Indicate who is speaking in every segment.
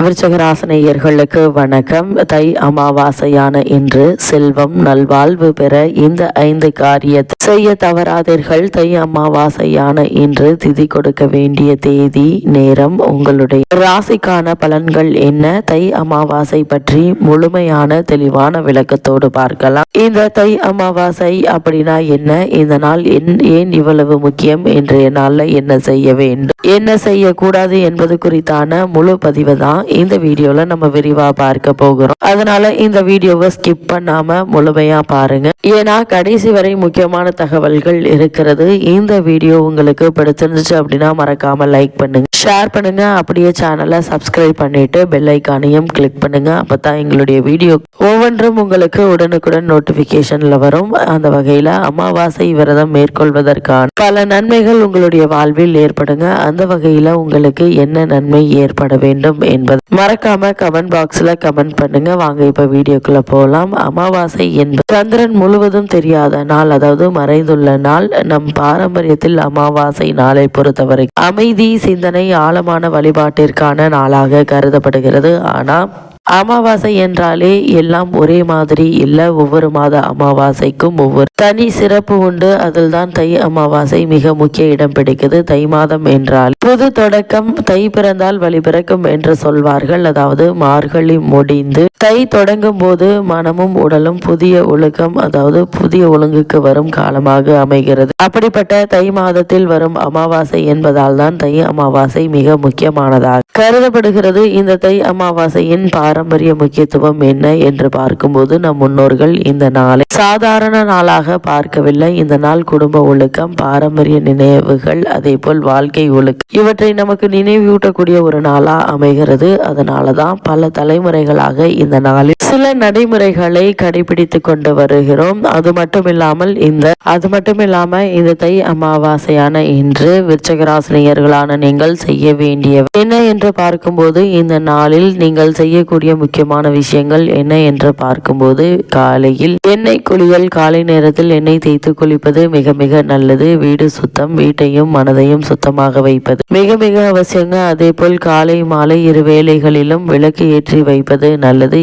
Speaker 1: விருச்சகராசனையர்களுக்கு வணக்கம். தை அமாவாசையான இன்று செல்வம் நல்வாழ்வு பெற இந்த ஐந்து காரியத்தை செய்ய தவறாதீர்கள். தை அமாவாசையான இன்று திதி கொடுக்க வேண்டிய தேதி நேரம் உங்களுடைய ராசிக்கான பலன்கள் என்ன? தை அமாவாசை பற்றி முழுமையான தெளிவான விளக்கத்தோடு பார்க்கலாம். இந்த தை அமாவாசை அப்படின்னா என்ன? இந்த நாள் என்- ஏன் இவ்வளவு முக்கியம்? இன்றைய நாளில் என்ன செய்ய வேண்டும்? என்ன செய்யக்கூடாது என்பது குறித்தான முழு பதிவு தான். இந்த வீடியோல நம்ம விரிவா பார்க்க போகிறோம். அதனால இந்த வீடியோவை ஸ்கிப் பண்ணாம முழுமையா பாருங்க. ஏன்னா கடைசி வரை முக்கியமான தகவல்கள் இருக்கிறது. இந்த வீடியோ உங்களுக்கு பிடிச்சிருந்துச்சு அப்படின்னா மறக்காம லைக் பண்ணுங்க. ஷேர் பண்ணுங்க. அப்படியே சேனலை சப்ஸ்கிரைப் பண்ணிட்டு பெல் ஐக்கானையும் கிளிக் பண்ணுங்க. அப்பதான் எங்களுடைய வீடியோ ஒவ்வொன்றும் உங்களுக்கு உடனுக்குடன் நோட்டிபிகேஷன்ல வரும். அந்த வகையில அமாவாசை விரதம் மேற்கொள்வதற்கான பல நன்மைகள் உங்களுடைய வாழ்வில் ஏற்படுங்க. அந்த வகையில உங்களுக்கு என்ன நன்மை ஏற்பட வேண்டும் என்பது மறக்காம கமெண்ட் பாக்ஸ்ல கமெண்ட் பண்ணுங்க. வாங்க இப்ப வீடியோக்குள்ள போகலாம் அமாவாசை என்பது சந்திரன் முழுவதும் தெரியாத நாள் அதாவது மறைந்துள்ள நாள். நம் பாரம்பரியத்தில் அமாவாசை நாளை பொறுத்தவரை அமைதி சிந்தனை ஆழமான வழிபாட்டிற்கான நாளாக கருதப்படுகிறது. ஆனா அமாவாசை என்றாலே எல்லாம் ஒரே மாதிரி இல்ல ஒவ்வொரு மாத அமாவாசைக்கும் ஒவ்வொரு. தனி சிறப்பு உண்டு அதில் தான் தை அமாவாசை மிக முக்கிய இடம் பிடிக்குது. தை மாதம் என்றால் புது தொடக்கம் தை பிறந்தால் வழி பிறக்கும் என்று சொல்வார்கள். அதாவது மார்கழி முடிந்து தை தொடங்கும் போது மனமும் உடலும் புதிய ஒழுக்கம் அதாவது புதிய ஒழுங்குக்கு வரும் காலமாக அமைகிறது. அப்படிப்பட்ட தை மாதத்தில் வரும் அமாவாசை என்பதால் தான் தை அமாவாசை மிக முக்கியமானதாக கருதப்படுகிறது. இந்த தை அமாவாசையின் பாரம்பரிய முக்கியத்துவம் என்ன என்று பார்க்கும்போது நம் முன்னோர்கள் இந்த நாளை சாதாரண நாளாக பார்க்கவில்லை. இந்த நாள் குடும்ப ஒழுக்கம் பாரம்பரிய நினைவுகள் அதே போல் வாழ்க்கை ஒழுக்கம். இவற்றை நமக்கு நினைவூட்டக்கூடிய ஒரு நாளா அமைகிறது. அதனாலதான் பல தலைமுறைகளாக இந்த நாளில் சில நடைமுறைகளை கடைபிடித்து கொண்டு வருகிறோம். அது மட்டும் இல்லாமல் இந்த அது மட்டும் இல்லாம இந்த தை அமாவாசையான இன்று விருச்சகராசினியர்களான நீங்கள் செய்ய வேண்டிய என்ன என்று பார்க்கும்போது இந்த நாளில் நீங்கள் செய்யக்கூடிய முக்கியமான விஷயங்கள் என்ன என்று பார்க்கும்போது காலையில் எண்ணெய் குளியல் காலை நேரத்தில் எண்ணெய் தேய்த்து குளிப்பது மிக மிக நல்லது. வீடு சுத்தம் வீட்டையும் மனதையும் சுத்தமாக வைப்பது மிக மிக அவசியங்க. அதே போல் காலை மாலை இரு வேளைகளிலும் விளக்கு ஏற்றி வைப்பது நல்லது.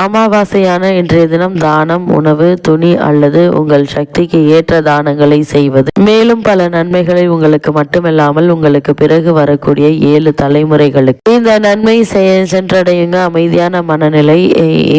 Speaker 1: அமாவாசையான இன்றைய தினம் தானம் உணவு துணி அல்லது உங்கள் சக்திக்கு ஏற்ற தானங்களை செய்வது. மேலும் பல நன்மைகளை உங்களுக்கு மட்டுமில்லாமல் உங்களுக்கு பிறகு வரக்கூடிய ஏழு தலைமுறைகளுக்கு. இந்த நன்மை சென்றடையுங்க. அமைதியாக அமைதியான மனநிலை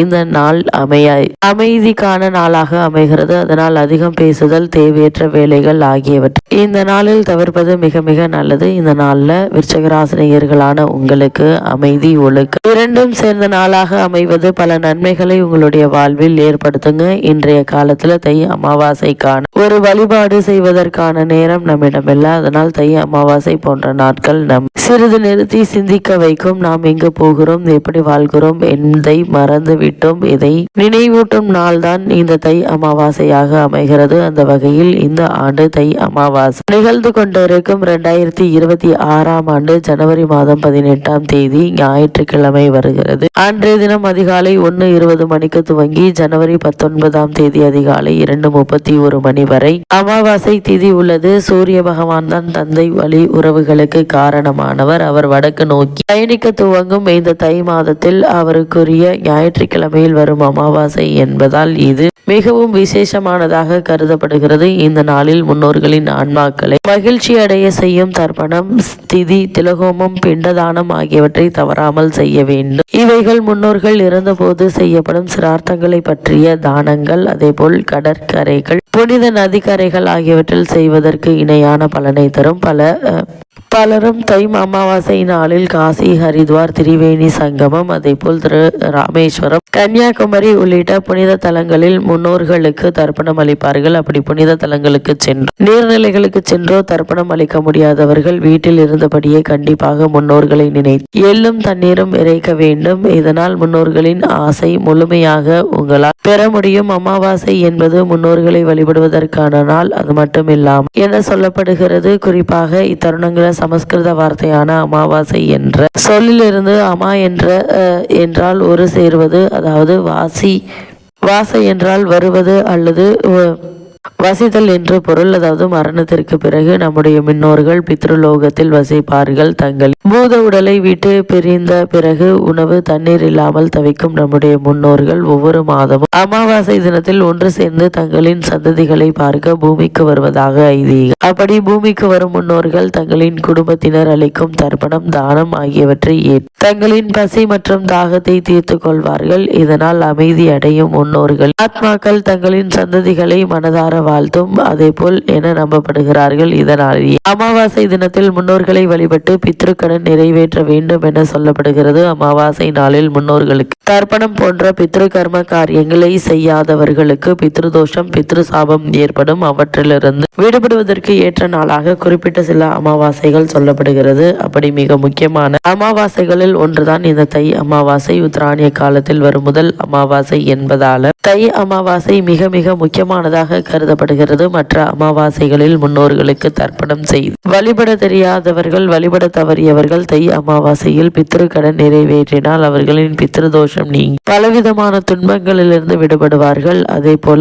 Speaker 1: இந்த நாள் அமையாய் அமைதிக்கான நாளாக அமைகிறது. அதனால் அதிகம் பேசுதல் தேவையற்ற வேலைகள் ஆகியவற்றை. இந்த நாளில் தவிர்ப்பது மிக மிக நல்லது. இந்த நாளில் விருச்சகராசினியர்களான உங்களுக்கு அமைதி ஒழுக்க இரண்டும் சேர்ந்த நாளாக அமைவது பல நன்மைகளை உங்களுடைய வாழ்வில் ஏற்படுத்துங்க. இன்றைய காலத்துல தை அமாவாசைக்கான ஒரு வழிபாடு செய்வதற்கான நேரம் நம்மிடம் இல்ல அதனால் தை அமாவாசை போன்ற நாட்கள் நம் சிறிது நிறுத்தி சிந்திக்க வைக்கும். நாம் எங்கு போகிறோம்? எப்படி வாழ்கிறோம்? விட்டோம் என்பதை மறந்து விட்டோம் இதை நினைவூட்டும் நாள்தான் இந்த தை அமாவாசையாக அமைகிறது. அந்த வகையில் இந்த ஆண்டு தை அமாவாசை நிகழ்ந்து கொண்டிருக்கும் இரண்டாயிரத்தி இருபத்தி ஆறாம் ஆண்டு ஜனவரி மாதம் பதினெட்டாம் தேதி ஞாயிற்றுக்கிழமை வருகிறது. அன்றைய தினம் அதிகாலை ஒன்று இருபது மணிக்கு துவங்கி ஜனவரி பத்தொன்பதாம் தேதி அதிகாலை இரண்டு முப்பத்தி ஒரு மணி வரை அமாவாசை திதி உள்ளது. சூரிய பகவான் தான் தந்தை வழி உறவுகளுக்கு காரணமானவர். அவர் வடக்கு நோக்கி பயணிக்க துவங்கும் இந்த தை மாதத்தில் அவருக்குரிய ஞாயிற்றுக்கிழமையில் வரும் அமாவாசை என்பதால் இது மிகவும் விசேஷமானதாக கருதப்படுகிறது. இந்த நாளில் முன்னோர்களின் ஆன்மாக்களை மகிழ்ச்சி அடைய செய்யும் தர்ப்பணம் ஸ்திதி திலகோமம் பிண்டதானம் ஆகியவற்றை தவறாமல் செய்ய வேண்டும். இவைகள் முன்னோர்கள் இறந்தபோது செய்யப்படும் சிரார்த்தங்களை பற்றிய தானங்கள் அதேபோல் கடற்கரைகள் புனித நதிக்கரைகள் ஆகியவற்றில் செய்வதற்கு இணையான பலனை தரும். பல பலரும் தை அமாவாசை நாளில் காசி ஹரித்வார் திரிவேணி சங்கமம் அதேபோல் திரு ராமேஸ்வரம் கன்னியாகுமரி உள்ளிட்ட புனித தலங்களில் முன்னோர்களுக்கு தர்ப்பணம் அளிப்பார்கள். அப்படி புனித தலங்களுக்கு சென்று நீர்நிலைகளுக்கு சென்றோ தர்ப்பணம் அளிக்க முடியாதவர்கள் வீட்டில் இருந்தபடியே கண்டிப்பாக முன்னோர்களை நினைத்து எள்ளும் தண்ணீரும் இறைக்க வேண்டும். இதனால் முன்னோர்களின் ஆசை முழுமையாக உங்களால் பெற முடியும். அமாவாசை என்பது முன்னோர்களை வழிபடுவதற்கான நாள் அது மட்டும் இல்லாமல் என சொல்லப்படுகிறது. குறிப்பாக இத்தருணங்களை சமஸ்கிருத வார்த்தையான அமாவாசை என்ற சொல்லிலிருந்து அமா என்ற அஹ், என்றால் ஒரு சேர்வது அதாவது வாசி வாசை என்றால் வருவது அல்லது வசித்தல் என்று பொருள் அதாவது மரணத்திற்கு பிறகு நம்முடைய முன்னோர்கள் பித்ருலோகத்தில் வசிப்பார்கள் தங்கள். பூத உடலை விட்டு பிரிந்த பிறகு உணவு தண்ணீர் இல்லாமல் தவிக்கும் நம்முடைய முன்னோர்கள் ஒவ்வொரு மாதமும் அமாவாசை தினத்தில் ஒன்று சேர்ந்து தங்களின் சந்ததிகளை பார்க்க பூமிக்கு வருவதாக ஐதீகம். அப்படி பூமிக்கு வரும் முன்னோர்கள் தங்களின் குடும்பத்தினர் அளிக்கும் தர்ப்பணம் தானம் ஆகியவற்றை ஏற்று தங்களின் பசி மற்றும் தாகத்தை தீர்த்து கொள்வார்கள். இதனால் அமைதி அடையும் முன்னோர்கள். ஆத்மாக்கள் தங்களின் சந்ததிகளை மனதார வாழ்த்தும் அதேபோல் என நம்பப்படுகிறார்கள். இதனாலேயே அமாவாசை தினத்தில் முன்னோர்களை வழிபட்டு பித்ருக்கடன் நிறைவேற்ற வேண்டும் என சொல்லப்படுகிறது. அமாவாசை நாளில் முன்னோர்களுக்கு தர்ப்பணம் போன்ற பித்ரு கர்ம காரியங்களை செய்யாதவர்களுக்கு பித்ருதோஷம் பித்ரு சாபம் ஏற்படும். அவற்றிலிருந்து விடுபடுவதற்கு ஏற்ற நாளாக குறிப்பிட்ட சில அமாவாசைகள் சொல்லப்படுகிறது. அப்படி மிக முக்கியமான அமாவாசைகளில் ஒன்றுதான் இந்த தை அமாவாசை. உத்தராணிய காலத்தில் வரும் முதல் அமாவாசை என்பதால தை அமாவாசை மிக மிக முக்கியமானதாக கருதப்படுகிறது. மற்ற அமாவாசைகளில் முன்னோர்களுக்கு தர்ப்பணம் செய்து வழிபட தெரியாதவர்கள் வழிபட தவறியவர்கள் தை அமாவாசையில் பித்திருக்கடன் நிறைவேற்றினால் அவர்களின் பித்திரு தோஷம் நீங்கி பலவிதமான துன்பங்களிலிருந்து விடுபடுவார்கள். அதே போல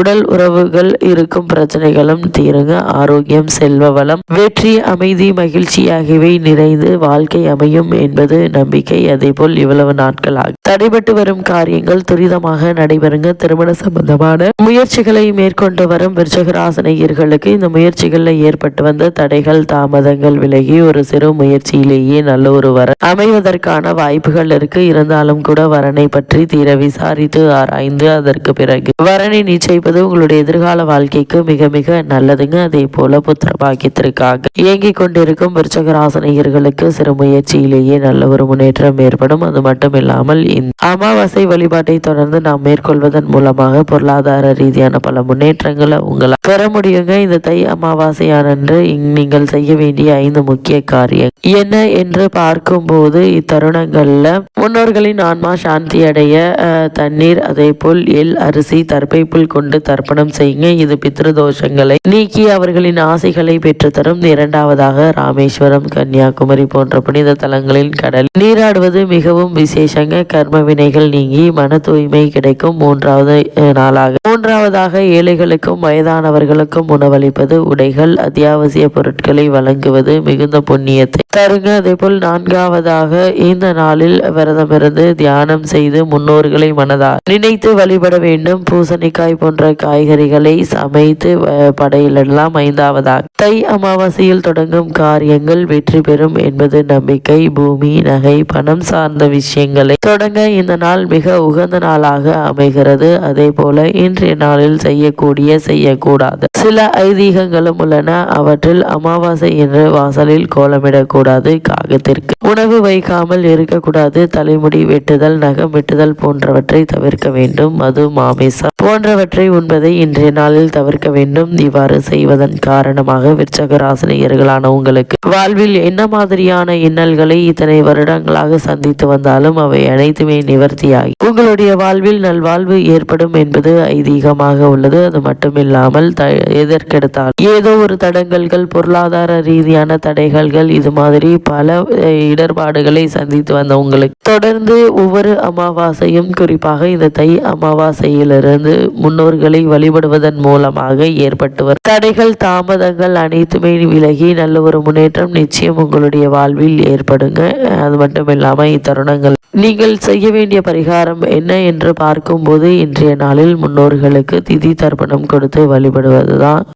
Speaker 1: உடல் உறவுகள் இருக்கும் பிரச்சனைகளும் தீருங்க. ஆரோக்கியம் செல்வ வளம் வெற்றி அமைதி மகிழ்ச்சி ஆகியவை நிறைந்து வாழ்க்கை அமையும் என்பது நம்பிக்கை. அதேபோல் இவ்வளவு நாட்களாக தடைபட்டு வரும் காரியங்கள் துரிதமாக நடைபெறுங்க. திருமண சம்பந்தமான முயற்சிகளை மேற்கொண்டு வரும் விருச்சகராசனையர்களுக்கு இந்த முயற்சிகளில் ஏற்பட்டு வந்த தடைகள் தாமதங்கள் விலகி ஒரு சிறு முயற்சியிலேயே நல்ல ஒரு வர அமைவதற்கான வாய்ப்புகள் இருக்கு. இருந்தாலும் கூட வரனை பற்றி தீர விசாரித்து ஆராய்ந்து அதற்கு பிறகு வரனை நிச்சயிப்பது உங்களுடைய எதிர்கால வாழ்க்கைக்கு மிக மிக நல்லதுங்க. அதே போல புத்திர பாக்கியத்திற்காக இயங்கிக் கொண்டிருக்கும் விருச்சகராசனையர்களுக்கு சிறு முயற்சியிலேயே நல்ல ஒரு முன்னேற்றம் ஏற்படும். அது மட்டும் இல்லாமல் இந்த அமாவாசை வழிபாட்டை தொடர்ந்து நாம் மேற்கொள்வதன் மூலமாக பொருளாதார ரீதியான பல பல முன்னேற்றங்களை உங்களால் பெற முடியுங்க. இந்த தை அமாவாசையானன்று நீங்கள் செய்ய வேண்டிய ஐந்து முக்கிய காரியம் என்ன என்று பார்க்கும்போது இத்தருணங்கள்ல முன்னோர்களின் ஆன்மா சாந்தி அடைய தண்ணீர் அதே போல் எல் அரிசி தர்ப்பை புல் கொண்டு தர்ப்பணம் செய்யுங்க. இது பித்ருதோஷங்களை நீக்கி அவர்களின் ஆசைகளை பெற்றுத்தரும். இரண்டாவதாக ராமேஸ்வரம் கன்னியாகுமரி போன்ற புனித தலங்களின் கடல் நீராடுவது மிகவும் விசேஷங்க. கர்ம வினைகள் நீங்கி மன தூய்மை கிடைக்கும். மூன்றாவது நாளாக மூன்றாவதாக ஏழைகளுக்கும் வயதானவர்களுக்கும் உணவளிப்பது உடைகள் அத்தியாவசிய பொருட்களை வழங்குவது மிகுந்த புண்ணியத்தை தருங்க அதே போல் நான்காவதாக இந்த நாளில் விரதமிருந்து தியானம் செய்து முன்னோர்களை மனதார் நினைத்து வழிபட வேண்டும். பூசணிக்காய் போன்ற காய்கறிகளை சமைத்து படையிலெல்லாம் படையிலிடலாம் ஐந்தாவதாக. தை அமாவாசையில் தொடங்கும் காரியங்கள் வெற்றி பெறும் என்பது நம்பிக்கை. பூமி நகை பணம் சார்ந்த விஷயங்களை தொடங்க இந்த நாள் மிக உகந்த நாளாக அமைகிறது. அதே போல இன்றைய நாளில் செய்யக்கூடிய செய்யக்கூடாது. சில ஐதீகங்களும் உள்ளன. அவற்றில் அமாவாசை என்று வாசலில் கோலமிடக்கூடாது காகத்திற்கு உணவு வைக்காமல் இருக்கக்கூடாது தலைமுடி வெட்டுதல் நகம் வெட்டுதல் போன்றவற்றை தவிர்க்க வேண்டும். மது மாமிசம் போன்றவற்றை உண்பதை இன்றைய நாளில் தவிர்க்க வேண்டும். இவ்வாறு செய்வதன் காரணமாக விற்சகராசினியர்களான உங்களுக்கு வாழ்வில் என்ன மாதிரியான இன்னல்களை இத்தனை வருடங்களாக சந்தித்து வந்தாலும் அவை அனைத்துமே நிவர்த்தியாகி உங்களுடைய வாழ்வில் நல்வாழ்வு ஏற்படும் என்பது ஐதீகமாக உள்ளது. அது மட்டுமில்லாமல் த எதற்கெடுத்தால் ஏதோ ஒரு தடங்கல்கள் பொருளாதார ரீதியான தடைகள்கள் இது மாதிரி பல இடர்பாடுகளை சந்தித்து வந்த உங்களுக்கு. தொடர்ந்து ஒவ்வொரு அமாவாசையும் குறிப்பாக இந்த தை அமாவாசையிலிருந்து முன்னோர்களை வழிபடுவதன் மூலமாக ஏற்பட்டு வரும். தடைகள் தாமதங்கள் அனைத்துமே விலகி நல்ல ஒரு முன்னேற்றம் நிச்சயம் உங்களுடைய வாழ்வில் ஏற்படுங்க. அது மட்டும் இல்லாமல் இத்தருணங்கள். நீங்கள் செய்ய வேண்டிய பரிகாரம் என்ன என்று பார்க்கும்போது இன்றைய நாளில் முன்னோர்களுக்கு திதி தர்ப்பணம் கொடுத்து வழிபடுவது lá